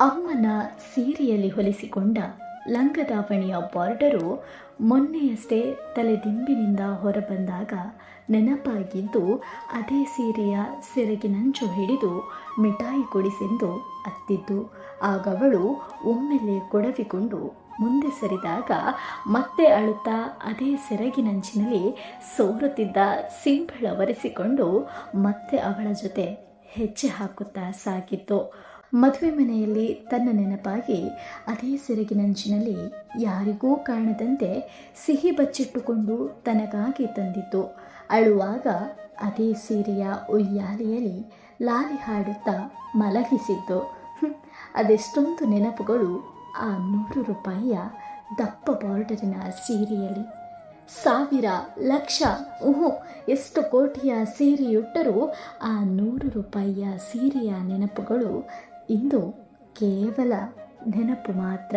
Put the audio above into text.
ಅಮ್ಮನ ಸೀರೆಯಲ್ಲಿ ಹೊಲಿಸಿಕೊಂಡ ಲಂಗದಾವಣಿಯ ಬಾರ್ಡರು ಮೊನ್ನೆಯಷ್ಟೇ ತಲೆದಿಂಬಿನಿಂದ ಹೊರಬಂದಾಗ ನೆನಪಾಗಿದ್ದು, ಅದೇ ಸೀರೆಯ ಸೆರಗಿನಂಚು ಹಿಡಿದು ಮಿಠಾಯಿ ಕೊಡಿಸೆಂದು ಅತ್ತಿದ್ದು ಆಗವಳು ಒಮ್ಮೆಲೆ ಕೊಡವಿಕೊಂಡು ಮುಂದೆ ಸರಿದಾಗ ಮತ್ತೆ ಅಳುತ್ತಾ ಅದೇ ಸೆರಗಿನಂಚಿನಲ್ಲಿ ಸೋರುತ್ತಿದ್ದ ಸಿಂಪಳ ಒರೆಸಿಕೊಂಡು ಮತ್ತೆ ಅವಳ ಜೊತೆ ಹೆಜ್ಜೆ ಹಾಕುತ್ತಾ ಸಾಗಿತ್ತು. ಮದುವೆ ಮನೆಯಲ್ಲಿ ತನ್ನ ನೆನಪಾಗಿ ಅದೇ ಸೆರಗಿನಂಚಿನಲ್ಲಿ ಯಾರಿಗೂ ಕಾಣದಂತೆ ಸಿಹಿ ಬಚ್ಚಿಟ್ಟುಕೊಂಡು ತನಗಾಗಿ ತಂದಿತು ಅಳುವಾಗ ಅದೇ ಸೀರೆಯ ಉಯ್ಯಾಲೆಯಲ್ಲಿ ಲಾಲಿ ಹಾಡುತ್ತಾ ಮಲಗಿಸಿದ್ದು. ಅದೆಷ್ಟೊಂದು ನೆನಪುಗಳು ಆ ನೂರು ರೂಪಾಯಿಯ ದಪ್ಪ ಬಾರ್ಡರಿನ ಸೀರೆಯಲ್ಲಿ. ಸಾವಿರ, ಲಕ್ಷ ಉಹು ಎಷ್ಟು ಕೋಟಿಯ ಸೀರೆಯುಟ್ಟರೂ ಆ ನೂರು ರೂಪಾಯಿಯ ಸೀರೆಯ ನೆನಪುಗಳು ಇಂದು ಕೇವಲ ನೆನಪು ಮಾತ್ರ.